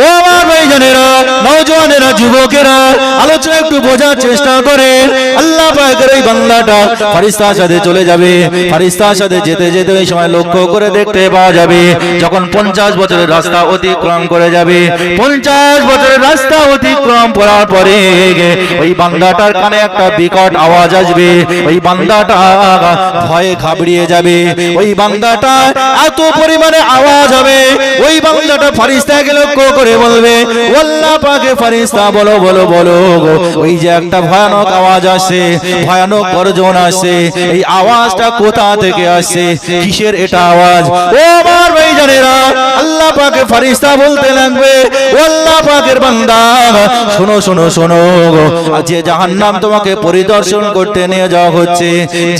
ও আমার ভাইজানেরা নওজওয়ানেরা যুবকেরা আলোচনা একটু বোঝার চেষ্টা করে আল্লাহ পাকের এই বাংলাটা ফারিস্তার সাথে চলে যাবে। ফারিস্তার সাথে যেতে যেতে ওই সময় লক্ষ্য করে দেখতে পাওয়া যাবে, যখন পঞ্চাশ বছরের রাস্তা অতিক্রম করে যাবে। পঞ্চাশ বছরের রাস্তা অতিক্রম করার পরে ওই বান্দাটার কানে একটা বিকট আওয়াজ আসবে। ওই বান্দাটা ভয়ে ঘাবড়িয়ে যাবে। ওই বান্দাটা এত পরিমাণে আওয়াজ হবে। ওই বান্দাটা ফারিস্তাকে লক্ষ্য করে বলবে, আল্লাহ পাকে ফারিস্তা বলো বলো বলো ওই যে একটা ভয়ানক আওয়াজ আসছে ভয়ানক গর্জন আসছে এই আওয়াজটা কোথা থেকে আসছে কিসের এটা আওয়াজ? ও আমার ভাই জানেরা আল্লাহ পাকে ফারিস্তা বলতে লাগবে, ও আল্লাহ পাকের বান্দা। শোনো শোনো শোনো। আর যে জাহান্নাম তোমাকে পরিদর্শন করতে নিয়ে যাওয়া হচ্ছে,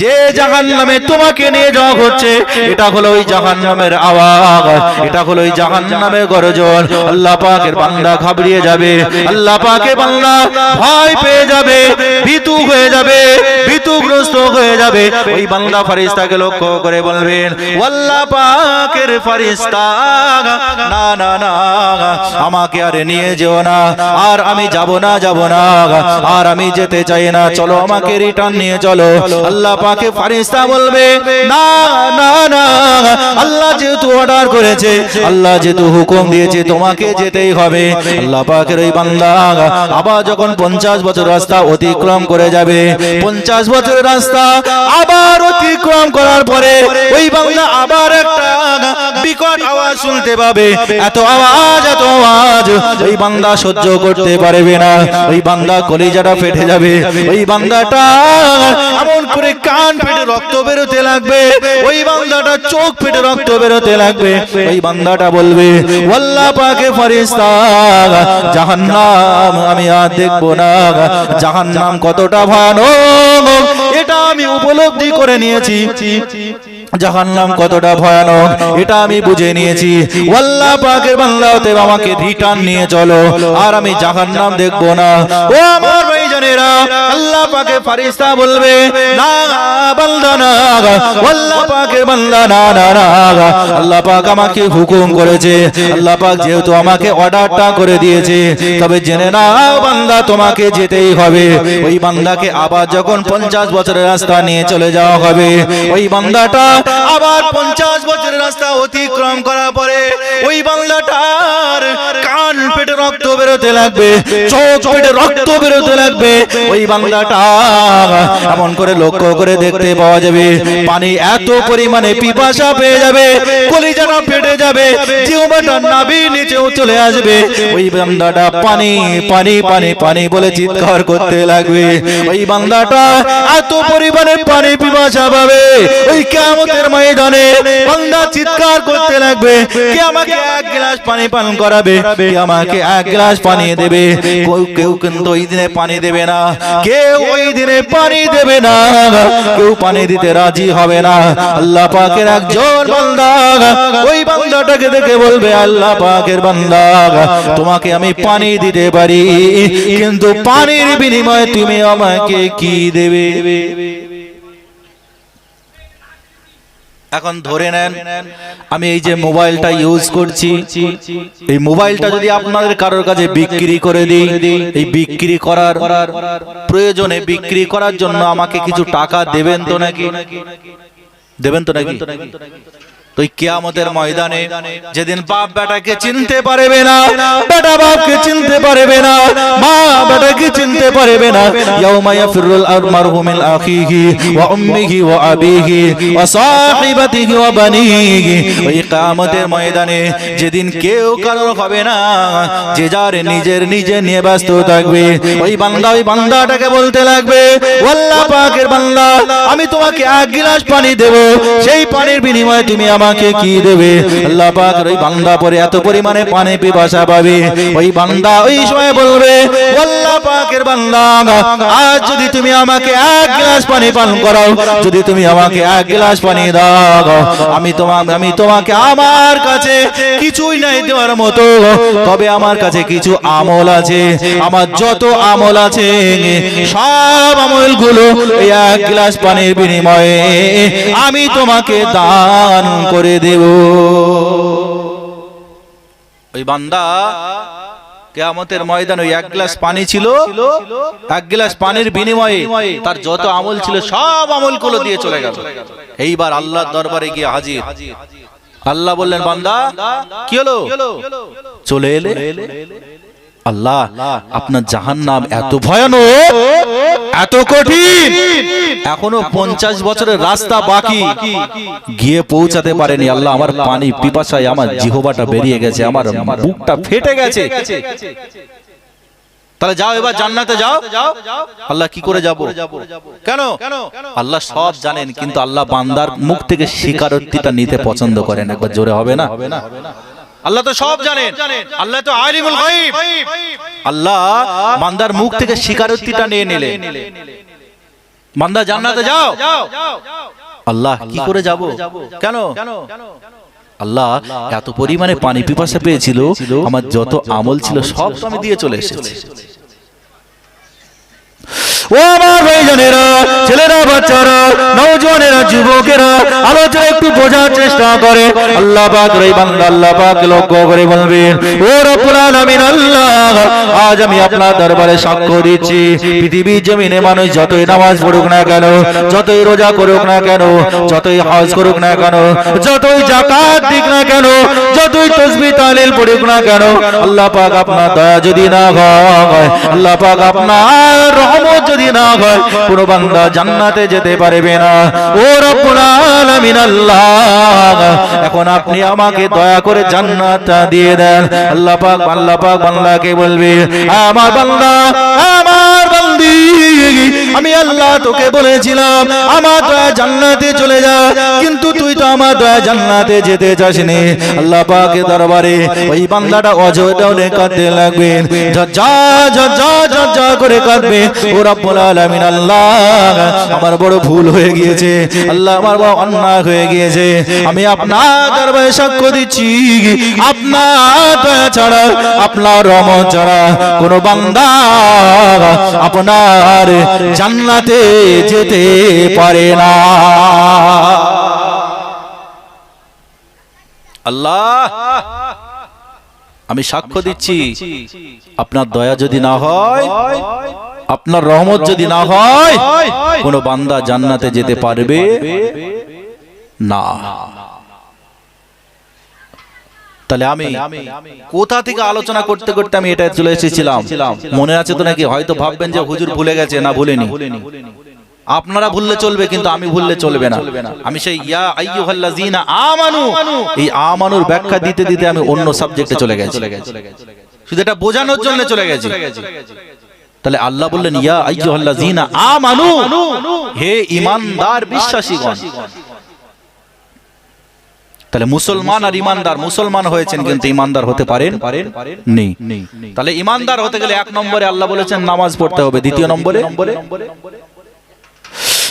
যে জাহান্নামে তোমাকে নিয়ে যাওয়া হচ্ছে, এটা হলো ওই জাহান্নামের আওয়াজ। এটা হলো ওই জাহান্নামের গর্জন। আল্লাহ পাকের বান্দা ঘাবড়িয়ে যাবে। আল্লাহ পাকের বান্দা ভয় পেয়ে যাবে, ভীতু হয়ে যাবে, ভীতুগ্রস্ত হয়ে যাবে। ওই বান্দা ফারিস্তাকে লক্ষ্য করে বলবেন, আল্লাহ পাকের ফারিস্তা না না না, আমাকে আর নিয়ে যেও না, আর আমি যাব না যাব না, আর আমি যেতে চাই না, চলো আমাকে রিটার্ন নিয়ে চলো। আল্লাহ পাকে ফারিস্তা বলবে, না না না, আল্লাহ যেহেতু অর্ডার করেছে, আল্লাহ যেহেতু হুকুম দিয়েছে, তোমাকে যেতেই হবে। আল্লাহ পাকের ওই বান্দা আবার যখন পঞ্চাশ বছর রাস্তা অতিক্রম করে যাবে, পঞ্চাশ বছরের রাস্তা আবার অতিক্রম করার পরে ওই বান্দা আবার একটা বিকট আওয়াজ শুনতে পাবে। এত আওয়াজ এত আওয়াজ, ওই সহ্য করতে পারবে না। ওই কলিজাটা ফেটে যাবে। ওই এমন করে কান ফেটে রক্ত বেরোতে লাগবে। ওই চোখ ফেটে রক্ত বেরোতে লাগবে। ওই বান্দাটা বলবে ওয়াল্লাহ পাকে ফারিস্তা জাহান্নাম আমি আর দেখব না। জাহান নাম কতটা ভয়ানক এটা আমি উপলব্ধি করে নিয়েছি। জাহান্নাম কতটা ভয়ানক, এটা আমি বুঝে নিয়েছি। আল্লাহ পাকের বাংলাতে আমাকে রিটার্ন নিয়ে চলো। আর আমি জাহান্নাম দেখব না। ও আমার ভাইজানেরা আল্লাহ পাকে ফারিস্তা বলবে, না না না না না তবে জেনে নাও বান্দা, তোমাকে যেতেই হবে। ওই বান্দাকে আবার যখন পঞ্চাশ বছরের রাস্তা নিয়ে চলে যাওয়া হবে, ওই বান্দাটা আবার পঞ্চাশ বছরের রাস্তা অতিক্রম করার পরে ওই বাংলাটার কান পেটে রক্ত বেরোতে লাগবে চোখ পেটে রক্ত বেরোতে লাগবে। ওই বাংলাটা এমন করে লক্ষ্য করে দেখতে পাওয়া যাবে। পানি এত পরিমাণে পিপাসা পেয়ে যাবে, কলিজাটা ফেটে যাবে নিচেও চলে আসবে। ওই বান্দাটা পানি পানি পানি পানি বলে চিৎকার করতে লাগবে। ওই বান্দাটা এত পরিমাণে পানি পিপাসা পাবে। ওই কিয়ামতের ময়দানে বান্দা চিৎকার করতে লাগবে কে আমাকে গ্লাস পানি পান করাবে আমাকে এক গ্লাস পানি দেবে? কেউ- কিন্তু ওই দিনে পানি দেবে না। কেউ ওই দিনে পানি দেবে না। কেউ পানি দিতে রাজি হবে না। আল্লাহ পাকের একজন বান্দা। ওই বান্দাটাকে দেখে বলবে আল্লাহ পাকের বান্দা তোমাকে আমি পানি দিতে পারি। কিন্তু পানির বিনিময়ে তুমি আমাকে কি দেবে? এখন ধরে নেন আমি এই যে মোবাইলটা ইউজ করছি এই মোবাইলটা যদি আপনাদের কারোর কাছে বিক্রি করে দিই এই বিক্রি করার প্রয়োজনে বিক্রি করার জন্য আমাকে কিছু টাকা দেবেন তো নাকি? দেবেন তো নাকি? তো কিয়ামতের ময়দানে যেদিন বাপ বেটাকে চিনতে পারবে না বেটা বাপকে চিনতে পারবে না মা বেটাকে চিনতে পারবে না। ইয়াউমা ইয়াফিরুল মারহু মিন আখিহি ওয়া উম্মিহি ওয়া আবিহি ওয়া সাহিবাতিহি ওয়া বানিহি। ওই কিয়ামতের ময়দানে যেদিন কেউ কারোর হবে না যে যার নিজের নিজে নিয়ে ব্যস্ত থাকবে ওই বান্দা ওই বান্দাটাকে বলতে লাগবে ও আল্লাহ পাকের বান্দা আমি তোমাকে এক গিলাস পানি দেব সেই পানির বিনিময়ে তুমি আমাকে কি দেবে? আল্লাহ পাক ওই বান্দা পরে এত পরিমাণে পানি পিপাসা পাবে। ওই বান্দা ওই সময় বলবে, আল্লাহ পাকের বান্দা, আজ যদি তুমি আমাকে এক গ্লাস পানি পান করাও, যদি তুমি আমাকে এক গ্লাস পানি দাও, আমি তোমার আমি তোমাকে আমার কাছে কিছুই নাই দেওয়ার মতো। তবে আমার কাছে কিছু আমল আছে। আমার যত আমল আছে, সব আমলগুলো এই এক গ্লাস পানির বিনিময়ে আমি তোমাকে দান করে দেব। ওই বান্দা, কেয়ামতের ময়দান ওই এক গ্লাস পানি ছিল, এক গ্লাস পানির বিনিময়ে তার যত আমল ছিল সব আমলগুলো দিয়ে চলে গেল। এইবার আল্লাহর দরবারে গিয়ে হাজির। আল্লাহ বললেন, বান্দা, কি হলো? চলে এলে? আল্লাহ আপনার জাহান নাম এত ভয়ানক এত কঠিন। এখনও পঞ্চাশ বছরের রাস্তা বাকি। গিয়ে পৌঁছাতে পারেনি আল্লাহ আমার পানি পিপাসায় আমার জিহবাটা বেরিয়ে গেছে আমার বুকটা ফেটে গেছে। তাহলে যাও এবার জান্নাতে যাও। আল্লাহ কি করে যাব? কেন? আল্লাহ সব জানেন কিন্তু আল্লাহ বান্দার মুখ থেকে স্বীকারোক্তিটা নিতে পছন্দ করেন একবার জোরে হবে না। আল্লাহ তো সব জানেন। আল্লাহ তো আলিমুল গায়ব। আল্লাহ বান্দার মুখ থেকে স্বীকারোক্তিটা নিয়ে নিলেন। বান্দা জান্নাতে যাও। আল্লাহ কি করে যাব? কেন? আল্লাহ এত পরিমাণে পানি পিপাসা পেয়েছিল। আমার যত আমল ছিল সব আমি দিয়ে চলে এসেছি। ও আমার ছেলেরা, বাচ্চারা যুবকেরা, আলোচনা একটু বোঝার চেষ্টা করে। আল্লাহ আল্লাহ লক্ষ্য করে বলবেন আল্লাহ, আজ আমি আপনার দরবারে সাক্ষ্য দিচ্ছি। জমিনে মানুষ যতই নামাজ পড়ুক না কেন, যতই রোজা করুক না কেন, যতই হজ করুক না কেন, যতই যাকাত দিক না কেন, যতই তসবিহ তাহলিল পড়ুক না কেন, আল্লাহ পাক আপনার দয়া যদি না হয়, আল্লাহ পাক আপনার রহমত যদি না হয়, কোন বান্দা জান্নাতে যেতে পারবে না। ও আল্লাহ, এখন আপনি আমাকে দয়া করে জান্নাতটা দিয়ে দেন। আল্লাহ পাক আল্লাহ পাক বান্দাকে বলবে, আমার বান্দা, আমার বান্দি আমি আল্লাহ তোকে বলেছিলাম, আমার দয়া জান্নাতে চলে যা, কিন্তু তুই তো আমার দয়া জান্নাতে যেতে চাসনি। আল্লাহ পাকের দরবারে ওই বান্দাটা অজয়টা অজয় কাঁদতে লাগবে। যা যা যা যা করে কাঁদবে। ও রব্বুল আলামিন, আল্লাহ, আমার বড় ভুল হয়ে গিয়েছে। আল্লাহ আমার বড় অন্যায় হয়ে গিয়েছে। আমি আপনার দরবারে সাক্ষ্য দিচ্ছি। আপনার দয়া ছাড়া, আপনার রহমত ছাড়া কোন বান্দা আপনার জান্নাতে যেতে পারে না। আল্লাহ আমি সাক্ষ্য দিচ্ছি আপনার দয়া যদি না হয় আপনার রহমত যদি না হয় কোনো বান্দা জান্নাতে যেতে পারবে? না। তাহলে আমি কোথা থেকে আলোচনা করতে করতে আমি এটা চলে এসেছিলাম? মনে আছে তো নাকি? হয়তো ভাববেন যে হুজুর ভুলে গেছে, না ভুলেনি। আপনারা ভুললে চলবে, কিন্তু আমি ভুললে চলবে না। আমি সেই ইয়া আইয়ুহাল্লাযিনা আমানু, এই আমানুর ব্যাখ্যা দিতে দিতে আমি অন্য সাবজেক্টে চলে গেছি। শুধু এটা বোঝানোর জন্য চলে গেছি। তাহলে আল্লাহ বললেন, ইয়া আইয়ুহাল্লাযিনা আমানু, হে ঈমানদার বিশ্বাসীগণ তাহলে মুসলমান আর ইমানদার মুসলমান হয়েছেন কিন্তু ইমানদার হতে পারেন নেই। তাহলে ইমানদার হতে গেলে এক নম্বরে আল্লাহ বলেছেন নামাজ পড়তে হবে, দ্বিতীয় নম্বরে?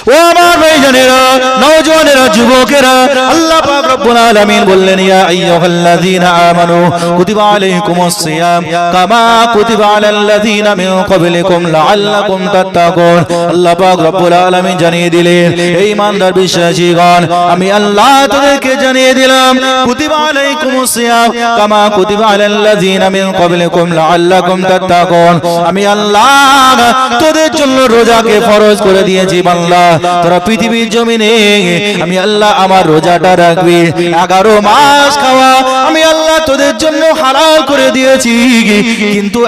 ও আমার ভাইজানেরা নওজওয়ানেরা যুবকেরা, আল্লাহ পাক রব্বুল আলামিন বললেন, ইয়া আইয়ুহাল্লাযীনা আমানু কুতিবা আলাইকুমুস সিয়াম কামা কুতিবা আলাল্লাযীনা মিন ক্বাবলিকুম লাআল্লাকুম তাত্তাকুন। আল্লাহ পাক রব্বুল আলামিন জানিয়ে দিলেন এই ইমানদার বিশ্বাসীগণ, আমি আল্লাহ তোদেরকে জানিয়ে দিলাম, কুতিবা আলাইকুমুস সিয়াম কামা কুতিবা আলাল্লাযীনা মিন ক্বাবলিকুম লাআল্লাকুম তাত্তাকুন। আমি আল্লাহ তোদের জন্য রোজাকে ফরজ করে দিয়েছি, বান্দা। তোরা পৃথিবীর জমিনে, আমি আল্লাহ আমার রোজাটা রাখবি। এগারো মাস খাওয়া, আমি আল্লাহ তোদের জন্য হারাল করে দিয়েছি। কিন্তু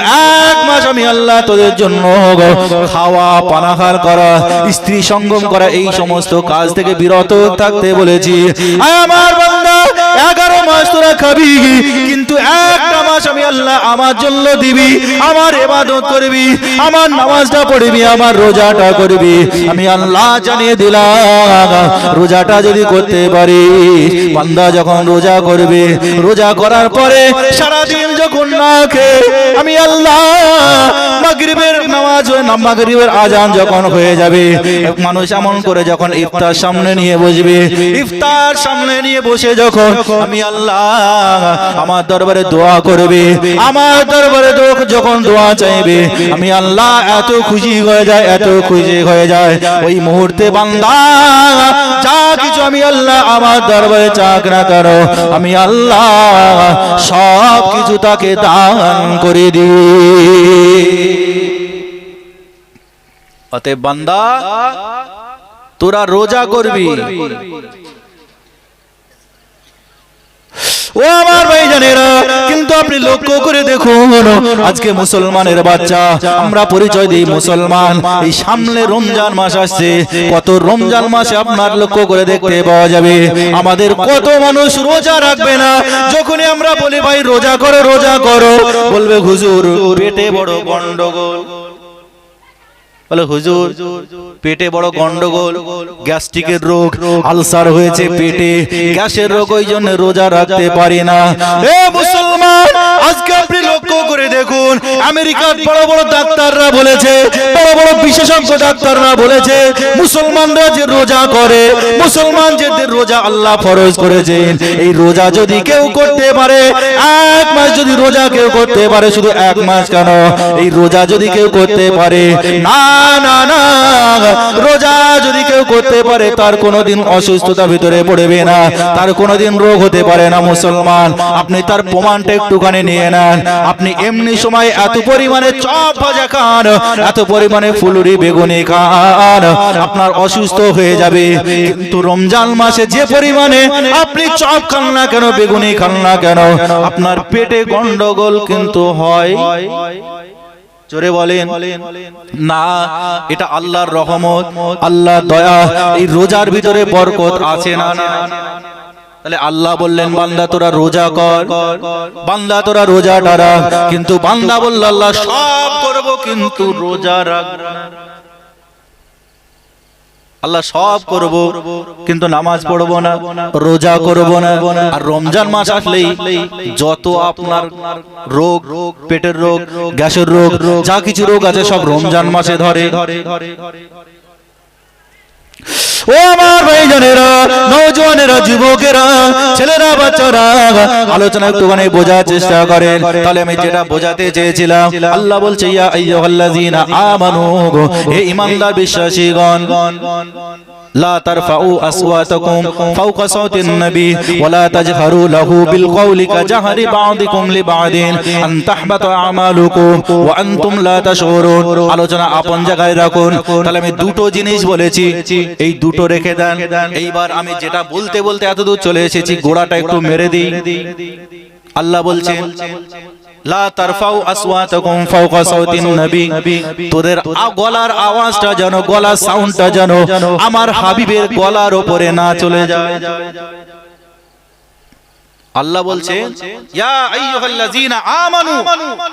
এক মাস আমি আল্লাহ তোদের জন্য খাওয়া, পানাহার করা, স্ত্রী সঙ্গম করা, এই সমস্ত কাজ থেকে বিরত থাকতে বলেছি। আমার এগারো মাস তোরা খাবি, কিন্তু একটা মাস আমি আল্লাহ আমার জন্য দিবি, আমার এবাদত করবি, আমার নামাজটা পড়বি, আমার রোজাটা করবি। আমি আল্লাহ জানিয়ে দিলাম, রোজাটা যদি করতে পারি বান্দা যখন রোজা করবে, রোজা করার পরে সারাদিন যখন না খেয়ে, আমি আল্লাহ মাগরিবের নামাজ মাগরিবের আজান যখন হয়ে যাবে মানুষ এমন করে যখন ইফতার সামনে নিয়ে বসবে, ইফতার সামনে নিয়ে বসে যখন আমি আল্লাহ, আমার দরবারে দোয়া করবে। আমার দরবারে দো- যখন দোয়া চাইবে, আমি আল্লাহ এত খুশি হয়ে যায়, এত খুশি হয়ে যায়। ওই মুহূর্তে বান্দা, যা কিছু আমি আল্লাহ আমার দরবারে চাক না করো আমি আল্লাহ সব কিছু তাকে দান করে দিই অতএব বান্দা, তোরা রোজা করবি। ও আমার ভাই জানেরা কিন্তু আপনি লক্ষ্য করে দেখুন, আজকে মুসলমানের বাচ্চা, আমরা পরিচয় দিই মুসলমান। এই সামনে রমজান মাস আসছে, কত রমজান মাসে আপনার লক্ষ্য করে দেখতে পাওয়া যাবে। আমাদের কত মানুষ রোজা রাখবে না, যখনই আমরা বলি, ভাই, রোজা করো রোজা করো। বলবে, হুজুর, পেটে বড় গন্ডগোল। বলে, হুজুর পেটে বড় গন্ডগোল গ্যাস্ট্রিকের রোগ আলসার হয়েছে পেটে গ্যাসের রোগ ওই জন্য রোজা রাখতে পারি না। এ মুসলমান আজকে আপনি লক্ষ্য করে দেখুন আমেরিকার বড় বড় ডাক্তাররা বলেছে বড় বড় বিশেষজ্ঞ ডাক্তাররা বলেছে মুসলমানরা যে রোজা করে মুসলমান যে রোজা আল্লাহ ফরজ করেছেন এই রোজা যদি কেউ করতে পারে এক মাস যদি রোজা কেউ করতে পারে শুধু এক মাস কেন? এই রোজা যদি কেউ করতে পারে না না না রোজা যদি করতে পারে, তার কোনোদিন অসুস্থতা ভিতরে পড়বে না, তার কোনোদিন রোগ হতে পারে না, মুসলমান। আপনি তার প্রমাণটা একটুখানি নিয়ে নেন। আপনি এমনি সময় এত পরিমাণে চপ ভাজা খান, এত পরিমাণে ফুলুরি বেগুনি খান, আপনার অসুস্থ হয়ে যাবে। কিন্তু রমজান মাসে যে পরিমাণে আপনি চপ খান না কেন, বেগুনি খান না কেন, আপনার পেটে গন্ডগোল কিন্তু হয়। জোরে বলেন। না, এটা আল্লাহর রহমত আল্লাহ দয়া, এই রোজার ভিতরে বরকত আছে না না? তাহলে আল্লাহ বললেন, বান্দা তোরা রোজা কর। বান্দা তোরা রোজা ডারা কিন্তু বান্দা বলল, আল্লাহ সব করব, কিন্তু রোজা রাখব না। আল্লাহ সব করব, কিন্তু নামাজ পড়ব না, রোজা করব না। আর রমজান মাস আসলেই যত আপনার রোগ রোগ পেটের রোগ, গ্যাসের রোগ, যা কিছু রোগ আছে সব রমজান মাসে ধরে। ও আমার ভাই জানেরা নৌজওয়ানেরা যুবকেরা, ছেলেরা, বাচ্চারা, আলোচনা একটুখানি বোঝার চেষ্টা করেন। তাহলে আমি যেটা বোঝাতে চেয়েছিলাম, আল্লাহ বলছে, ইয়া আইয়ুহাল্লাযিনা আমানু হে ঈমানদার বিশ্বাসীগণ لا ترفعوا أصواتكم فوق صوت النبي ولا تجهروا له بالقول كجهر بعضكم لبعض أن تحبط أعمالكم وأنتم لا تشعرون আলোচনা আপন জায়গায় রাখুন তাহলে আমি দুটো জিনিস বলেছি এই দুটো রেখে দেন এইবার আমি যেটা বলতে বলতে এতদূর চলে এসেছি গোড়াটা একটু মেরে দিই আল্লাহ বলছেন লা তারফাউ আসওয়াতাকুম ফাওকা সাউতিন নবী। তোদের গলার গলার হাবিবের গলার উপরে না চলে যায়। আল্লাহ বলছে, ইয়া আইয়ুহাল্লাযীনা আমানু,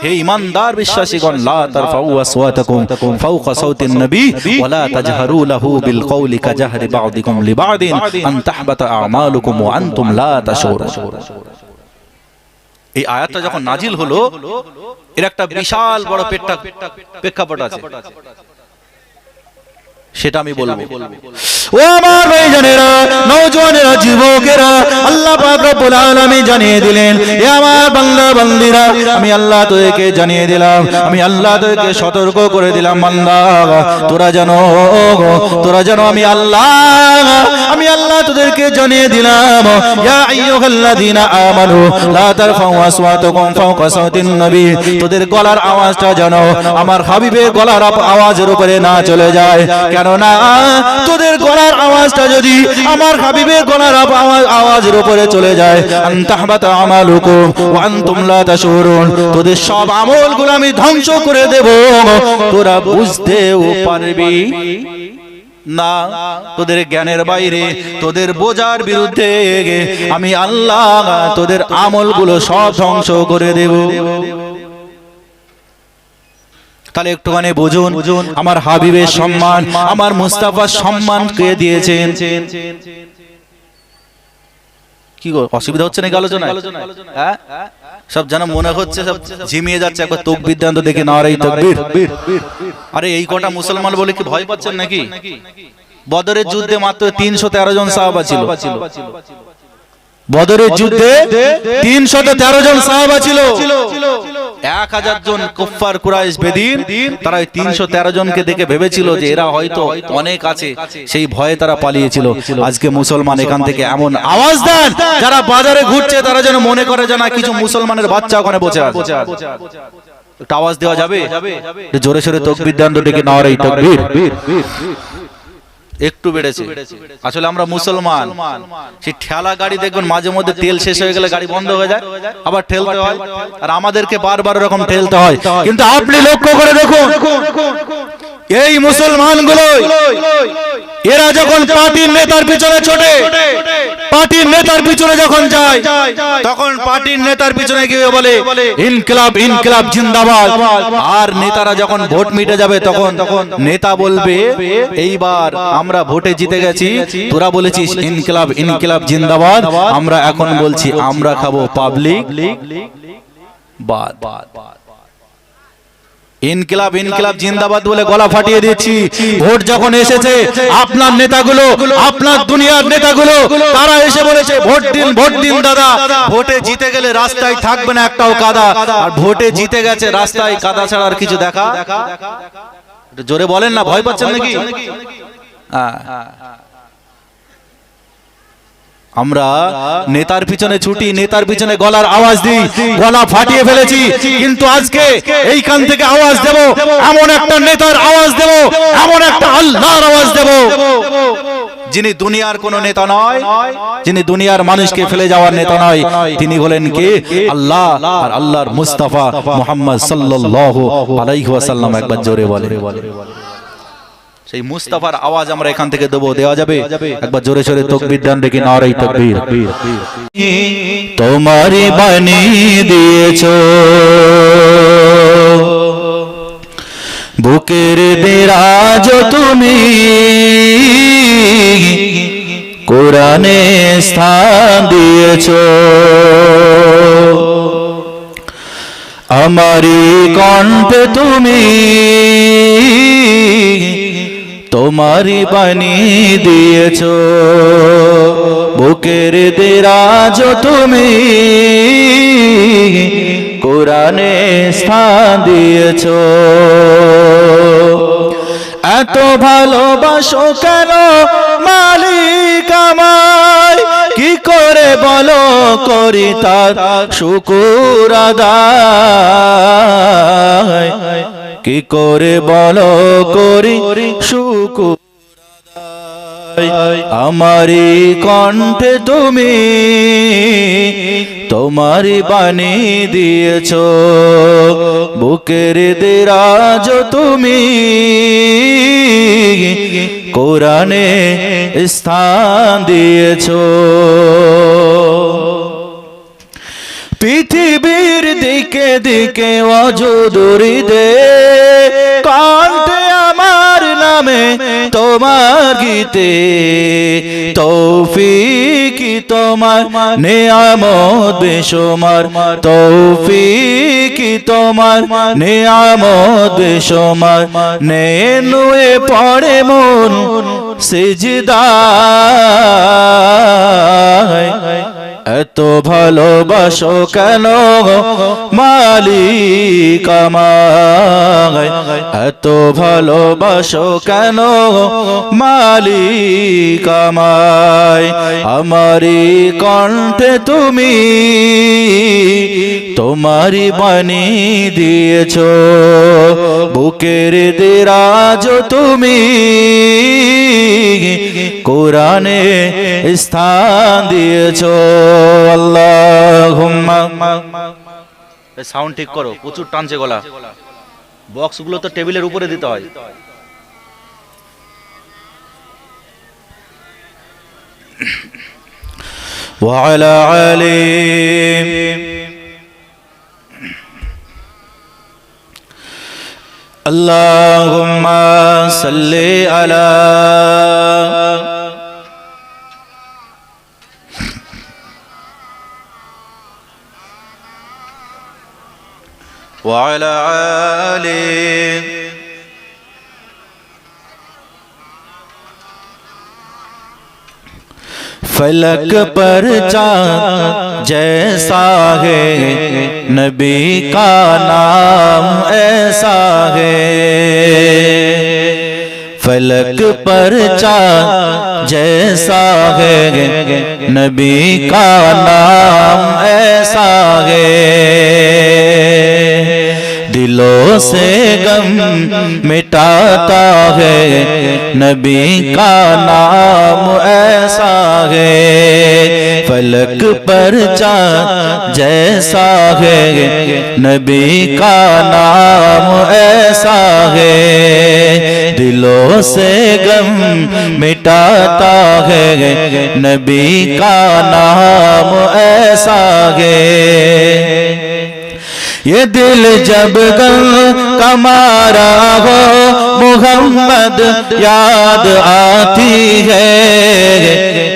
হে ঈমানদার বিশ্বাসীগণ, লা তারফাউ আসওয়াতাকুম ফাওকা সাউতিন নবী লা তাজহারু লাহু বিল এই আয়াতটা যখন নাজিল হলো এর একটা বিশাল বড় পেটটা প্রেক্ষাপট আছে। সেটা আমি বলব। ও আমার ভাইজানেরা নওজওয়ানেরা যুবকেরা, আল্লাহ পাক রব্বুল আলামিন জানিয়ে দিলেন, এ আমার বান্দা বান্দিরা, আমি আল্লাহ তোদেরকে জানিয়ে দিলাম, আমি আল্লাহ তোদেরকে সতর্ক করে দিলাম, বান্দা, তোরা জানো তোরা জানো আমি আল্লাহ আমি আল্লাহ তোদেরকে জানিয়ে দিলাম, ইয়া আইয়ুহাল্লাযীনা আমানু, লা তারফাউ আসওয়াতাকুম ফাওকা সাউতিন নবী, তোদের গলার আওয়াজটা জানো, আমার হাবিবের গলার আওয়াজের উপরে না চলে যায়, কেননা তোদের গলার আওয়াজটা যদি আমার হাবিবের গলার আওয়াজের উপরে চলে যায়। তোদের সব আমি ধ্বংস করে দেব। তোরা বুঝতেও পারবি না তোদের জ্ঞানের বাইরে, তোদের বোঝার বিরুদ্ধে আমি আল্লাহ তোদের আমলগুলো সব ধ্বংস করে দেব। তাহলে একটুখানি বুঝুন, আমার হাবিবের সম্মান, আমার মুস্তাফার সম্মান কে দিয়েছেন? কি অসুবিধা হচ্ছে নাকি আলোচনা হ্যাঁ? সব যেন মনে হচ্ছে, সব ঝিমিয়ে যাচ্ছে, একবার তোক বিদ্যান্ত দেখে নারাই তকবীর আরে এই কটা মুসলমান বলে কি ভয় পাচ্ছেন নাকি? বদরের যুদ্ধে মাত্র তিনশো তেরো জন সাহাবা ছিল। বদরের যুদ্ধে তিনশত তেরো জন সাহাবা ছিল। এক হাজার জন কুফার কুরাইশ বেদিন তারা ওই তিনশো তেরো জনকে দেখে ভেবেছিল যে এরা হয়তো অনেক আছে। সেই ভয়ে তারা পালিয়েছিল। আজকে মুসলমান এখান থেকে এমন আওয়াজ দেন যারা বাজারে ঘুরছে তারা যেন মনে করে যে না কিছু মুসলমানের বাচ্চা ওখানে বসে আছে। একটা আওয়াজ দেওয়া যাবে? জোরে সোরে তকবির দান ডেকে নেওয়ার এই তকবির। একটু বেড়েছে। আসলে আমরা মুসলমান। সেই ঠেলা গাড়ি দেখবেন মাঝে মধ্যে তেল শেষ হয়ে গেলে গাড়ি বন্ধ হয়ে যায়, আবার ঠেলতে হয়। আর আমাদেরকে বারবার এরকম ঠেলতে হয়। কিন্তু আপনি লক্ষ্য করে দেখুন এই মুসলমানগুলো এরা যখন পার্টির নেতার পিছনে ছোটে পার্টির নেতার পিছনে যখন যায় তখন পার্টির নেতার পিছনে গিয়ে বলে ইনকিলাব ইনকিলাব জিন্দাবাদ। আর নেতারা যখন ভোট মিটে যাবে তখন তখন নেতা বলবে এইবার আমরা ভোটে জিতে গেছি। তোরা বলেছিস ইনকিলাব ইনকিলাব জিন্দাবাদ। আমরা এখন বলছি আমরা খাব পাবলিক বাদ। ইনকিলাব ইনকিলাব, জিন্দাবাদ বলে গলা ফাটিয়ে দিচ্ছি। ভোট যখন এসেছে, আপনার নেতাগুলো, আপনার দুনিয়ার নেতাগুলো, তারা এসে বলেছে, ভোট দিন ভোট দিন, দাদা। ভোটে জিতে গেলে রাস্তায় থাকবে না একটাও কাদা। আর ভোটে জিতে গেছে, রাস্তায় কাদা ছাড়া আর কিছু দেখা? জোরে বলেন না, ভয় পাচ্ছেন নাকি? হ্যাঁ আমরা নেতার পিছনে ছুটি নেতার পিছনে গলার আওয়াজ দিই গলা ফাটিয়ে ফেলেছি কিন্তু আজকে এইখান থেকে আওয়াজ দেব এমন একটা নেতার আওয়াজ দেব এমন একটা আল্লাহর আওয়াজ দেব। যিনি দুনিয়ার কোন নেতা নয় যিনি দুনিয়ার মানুষকে ফেলে যাওয়ার নেতা নয় তিনি হলেন কে? আল্লাহ। আর আল্লাহর মুস্তাফা মুহাম্মদ সাল্লাল্লাহু আলাইহি ওয়াসাল্লাম একবার জোরে বলে সেই মুস্তাফার আওয়াজ আমরা এখান থেকে দেবো দেওয়া যাবে। একবার জোরে জোরে তকবির দান রেখে নারাই তকবির। তোমারই বানি দিয়েছ। বুকের দেরাজ তুমি। কোরআনে স্থান দিয়েছ। আমারি কণ্ঠে তুমি। তোমারি বানি দিয়েছ। বুকের দেরাজ তুমি কোরআনে স্থান দিয়েছ। এত ভালোবাসো কেন মালিক আমায়? কি করে বলো করি তার শুকুর আদায়? কি করে বলো করি শুকুর? আমারি কণ্ঠে তুমি তোমারি বাণী দিয়েছ। বুকের দেরাজ তুমি কোরআনে স্থান দিয়েছ। পৃথিবীর দিকে দিকে অজুদুরি দে। কণ্ঠে আমার নামে তোমার গীতে। তৌফিকি তোমার, নেয়ামত বেসমার তৌফিকি তোমার, নেয়ামত বেসমার নে নুয়ে পড়ে মন সিজদায়। এত ভালোবাসো কেন মালিক আমায়। এত ভালোবাসো কেন মালিক আমায়। আমারি কণ্ঠে তুমি তোমারি বাণী দিয়েছ। বুকের দেরাজ তুমি কোরআনে স্থান দিয়েছ। সাউন্ড ঠিক করো প্রচুর টানছে গলা বক্স গুলো তো টেবিলের উপরে দিতে হয় وعلى آله اللهم صل على وعلى آله. فلک پر چاند جیسا ہے نبی کا نام ایسا ہے۔ فلک پرچا جیسا ہے، نبی کا نام ایسا ہے۔ دلوں سے غم مٹاتا ہے، نبی کا نام ایسا ہے۔ فلک پر چاند جیسا ہے نبی کا نام، ایسا ہے۔ دلوں سے غم مٹاتا ہے نبی کا نام، ایسا ہے۔ یہ دل جب گل کمارا ہو، محمد یاد آتی ہے۔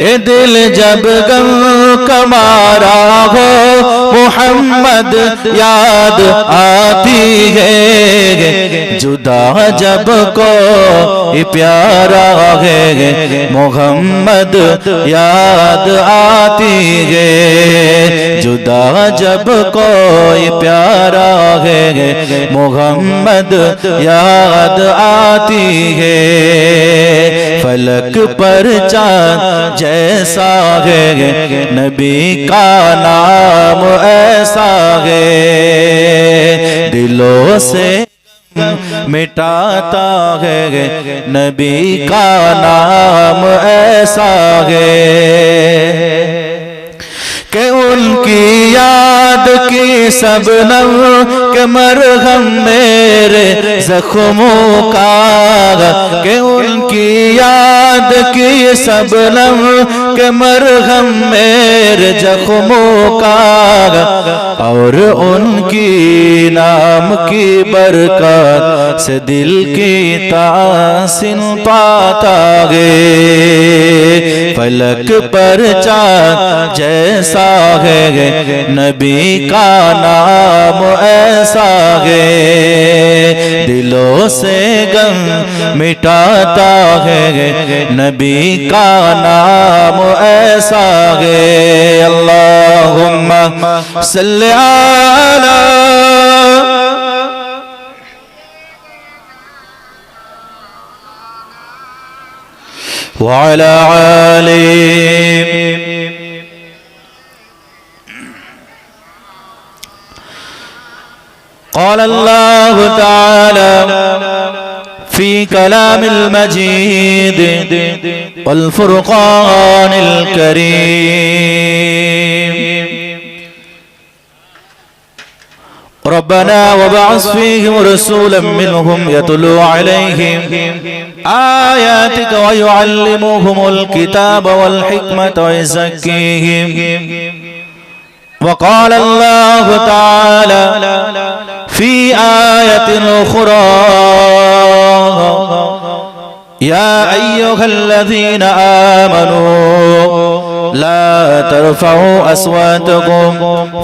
یہ دل جب گل کمارا ہو، محمد یاد آتی ہے۔ جدا جب کو یہ پیارا ہے، محمد یاد آتی ہے۔ جدا جب کو یہ پیارا ہے محمد یاد آتی ہے۔ فلک پر چاند جیسا ہے۔ نبی کا نام ایسا ہے۔ دلوں سے مٹاتا ہے۔ نبی کا نام ایسا ہے۔ کہ ان کی یاد کی سب نم کے مرغم میرے زخموں کا کہ ان کی یاد کی سب نم کے مرہم میرے زخموں کا اور ان کی نام کی برکت سے دل کی تاسن پاتا گے۔ فلک پر چاند جیسا ہے نبی کا نام ایسا ہے دلوں سے غم مٹاتا ہے نبی کا نام ایسا ہے اللہم صلی علی وعلى عالم الله تعالى في كلام المجيد والفرقان الكريم. ربنا وبعث فيهم رسولا منهم يتلو عليهم آياتك ويعلمهم الكتاب والحكمة ويزكيهم. وقال الله تعالى في آية أخرى. يا أيها الذين آمنوا لا ترفعوا أصواتكم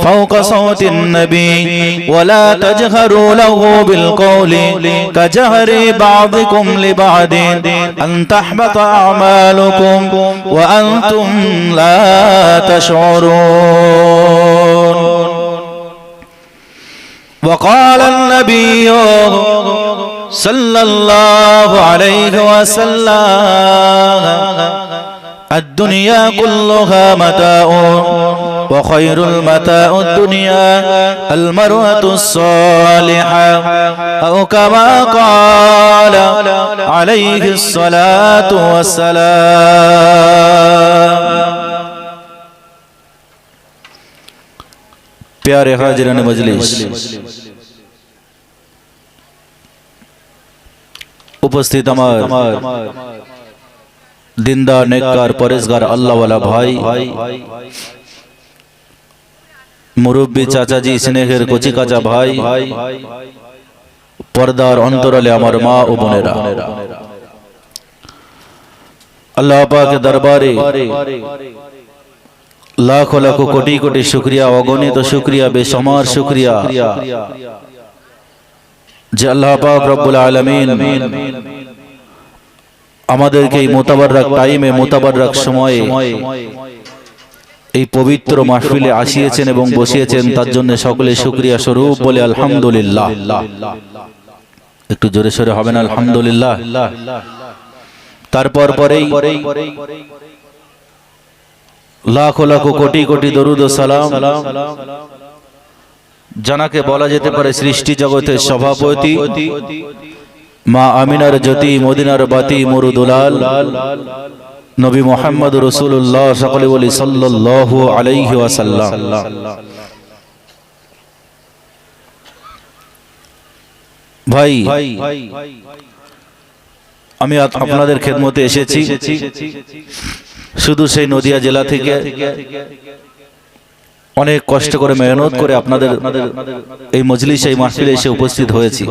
فوق صوت النبي ولا تجهروا له بالقول كجهر بعضكم لبعض. أن تحبط أعمالكم وأنتم لا تشعرون. وقال النبي صلى الله عليه وسلم الدنيا كلها متاع وخير المتاع الدنيا المرأة الصالحة أو كما قال عليه الصلاة والسلام. प्यारे हाजिरान मजलिस উপস্থিত আমার দিনদার নেককার পরেশগার আল্লাহওয়ালা ভাই মুরব্বী চাচাজি স্নেহের কচি কাচা ভাই পর্দার অন্তরালে আমার মা ও বোনেরা আল্লাহ পাকে দরবারে লাখো লাখো কোটি কোটি শুক্রিয়া অগণিত শুক্রিয়া বেসমার শুক্রিয়া। যে আল্লাহ পাক রব্বুল আলামিন আমাদেরকে এই মোতাবারক টাইমে মোতাবারক সময়ে এই পবিত্র মাহফিলে আসিয়েছেন এবং বসিয়েছেন তার জন্য সকলে শুকরিয়া স্বরূপ বলে আলহামদুলিল্লাহ। একটু জোরে সোরে হবেন আলহামদুলিল্লাহ। তারপর পরেই লাখো লাখো কোটি কোটি দরুদ সালাম। জানাকে বলা যেতে পারে সৃষ্টি জগতের সভাপতি। মা আমিনার জ্যোতি, মদিনার বাতি, মরুদুলাল। নবী মোহাম্মদ রসুল্লাহ সকলে বলি সাল্লাল্লাহু আলাইহি ওয়াসাল্লাম। ভাই, আমি আপনাদের খেদমতে এসেছি। শুধু সেই নদিয়া জেলা থেকে অনেক কষ্ট করে মেহনত করে আপনাদের এই মজলিস এই মাহফিলে এসে উপস্থিত হয়েছি।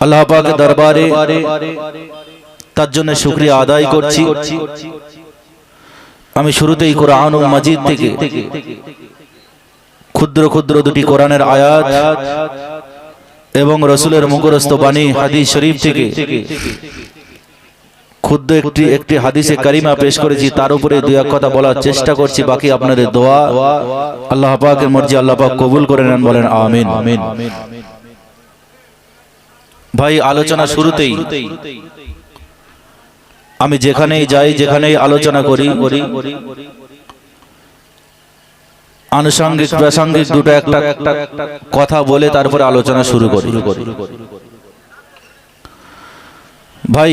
আল্লাহ দরবারে তার জন্য শুক্রিয়া আদায় করছি। আমি শুরুতেই কোরআন ও মাজিদ থেকে ক্ষুদ্র ক্ষুদ্র দুটি কোরআনের আয়াত এবং রসুলের মুখরস্থ বাণী হাদিস শরীফ থেকে। ক্ষুদ্র একটি একটি হাদিসে কারিমা পেশ করেছি, তার উপরে দু এক কথা বলার চেষ্টা করছি, বাকি আপনাদের দোয়া আল্লাহ পাকের মর্জি আল্লাহ পাক কবুল করে নেন, বলেন আমিন। আমিন ভাই, আলোচনা শুরুতেই আমি যেখানেই যাই, যেখানেই আলোচনা করি, আনুষঙ্গিক, প্রাসঙ্গিক দুটো একটা একটা কথা বলে তারপরে আলোচনা শুরু করি। ভাই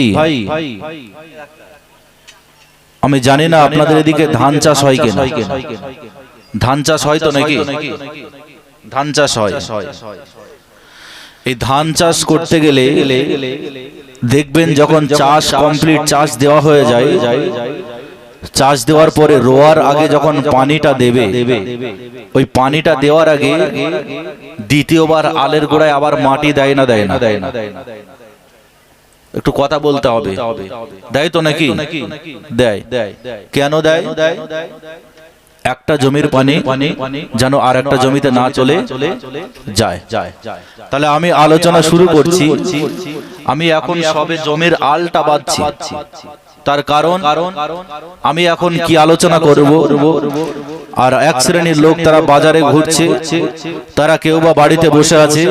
আমি জানি না আপনাদের এদিকে ধান চাষ হয় কিনা। ধান চাষ হয় তো নাকি? ধান চাষ হয়। এই ধান চাষ করতে গেলে দেখবেন যখন চাষ কমপ্লিট চাষ দেওয়া হয়ে যায় চাষ দেওয়ার পরে রোয়ার আগে যখন পানিটা দেবে ওই পানিটা দেওয়ার আগে দ্বিতীয়বার আলের গোড়ায় আবার মাটি দেয় না দেয় না। দেয় না দেয় না। একটু কথা বলতে হবে। দেয় তো নাকি? দেয়। কেন দেয়? একটা জমির পানি যেন আর একটা জমিতে না চলে যায়। তাহলে আমি আলোচনা শুরু করছি। আমি এখন সবে জমির আলটা বাঁধছি। তার কারণ আমি এখন কি আলোচনা করব? আর এক শ্রেণির লোক তারা বাজারে ঘুরছে তারা কেউ বা বাড়িতে বসে আছে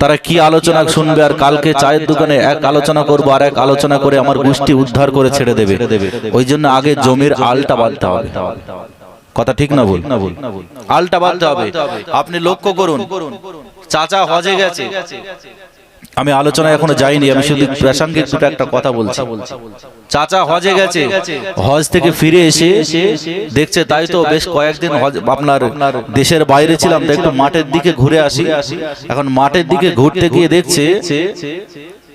তারা কি আলোচনা শুনবে? আর কালকে চায়ের দোকানে এক আলোচনা করব আর এক আলোচনা করে আমার গোষ্ঠী উদ্ধার করে ছেড়ে দেবে। ওই জন্য আগে জমির আলটা বাঁধতে হবে। কথা ঠিক না ভুল? আলটা বাঁধতে হবে। আপনি লক্ষ্য করুন। চাচা হজে গেছে। আমি আলোচনা এখনও যাইনি, আমি শুধু প্রাসঙ্গিক দুটো একটা কথা বলছি। চাচা হজে গেছে, হজ থেকে ফিরে এসে দেখছে, তাই তো বেশ কয়েকদিন আপনার দেশের বাইরে ছিলাম একটু মাঠের দিকে ঘুরে আসি। এখন মাঠের দিকে ঘুরতে গিয়ে দেখছে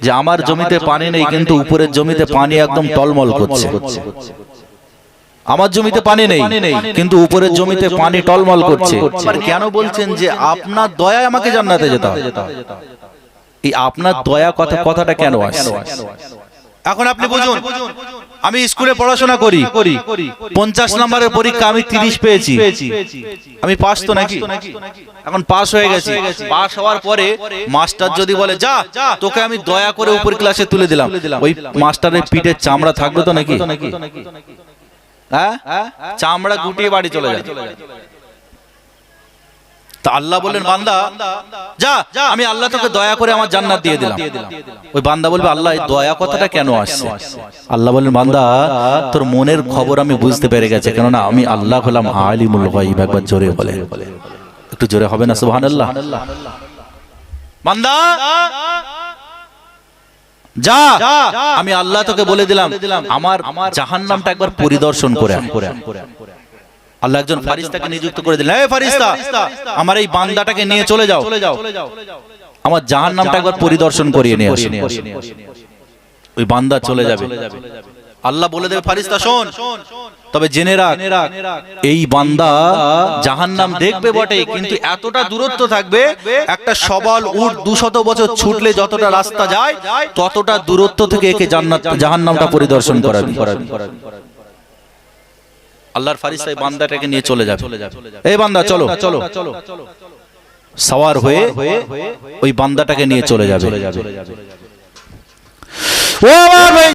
যে আমার জমিতে পানি নেই, কিন্তু উপরের জমিতে পানি একদম টলমল করছে। আমার জমিতে পানি নেই, কিন্তু উপরের জমিতে পানি টলমল করছে। কেন বলছেন যে আপনার দয়া আমাকে জান্নাতে যেতে হবে? এই আপনার দয়া কথা কথাটা কেন আসে এখন আপনি বুঝুন আমি স্কুলে পড়াশোনা করি। করি। পঞ্চাশ নম্বরের পরীক্ষা আমি তিরিশ পেয়েছি। আমি পাস তো নাকি? এখন পাস হয়ে গেছি। পাস হওয়ার পরে মাস্টার যদি বলে যা তোকে আমি দয়া করে উপর ক্লাসে তুলে দিলাম। ওই মাস্টারের পিঠের চামড়া থাকবে তো নাকি? হ্যাঁ? চামড়া গুটিয়ে বাড়ি চলে যায়। তা আল্লাহ বললেন বান্দা যা যা আমি আল্লাহ তোকে দয়া করে আমার জান্নাত দিয়ে দিলাম। ওই বান্দা বলবে আল্লাহ এই দয়া কথাটা কেন আসছে? আল্লাহ বললেন বান্দা তোর মনের খবর আমি বুঝতে পেরে গেছে কেননা আমি আল্লাহ হলাম আলিমুল গাইব একবার জোরে বলে। একটু জোরে হবে না সুবহানাল্লাহ? বান্দা যা আমি আল্লাহ তোকে বলে দিলাম আমার জাহান্নামটা একবার পরিদর্শন করে। আল্লাহ একজন ফারিস্তাকে নিযুক্ত করে দিলেন। এই ফারিস্তা আমার এই বান্দাটাকে নিয়ে চলে যাও। আমার জাহান নামটা একবার পরিদর্শন করিয়ে নিয়ে আসো। ওই বান্দা চলে যাবে। আল্লাহ বলে দেবে ফারিস্তা শোন। তবে জেনে রাখ এই বান্দা জাহান্নাম দেখবে বটে কিন্তু এতটা দূরত্ব থাকবে একটা সবল উট দুশত বছর ছুটলে যতটা রাস্তা যায় ততটা দূরত্ব থেকে একে জান্নাত জাহান্নামটা পরিদর্শন করাবি আল্লাহর ফারিস এই বান্দাটাকে নিয়ে চলে যাবে। এই বান্দা চলো। চলো। চলো। সাওয়ার হয়ে ওই বান্দাটাকে নিয়ে চলে যাবে।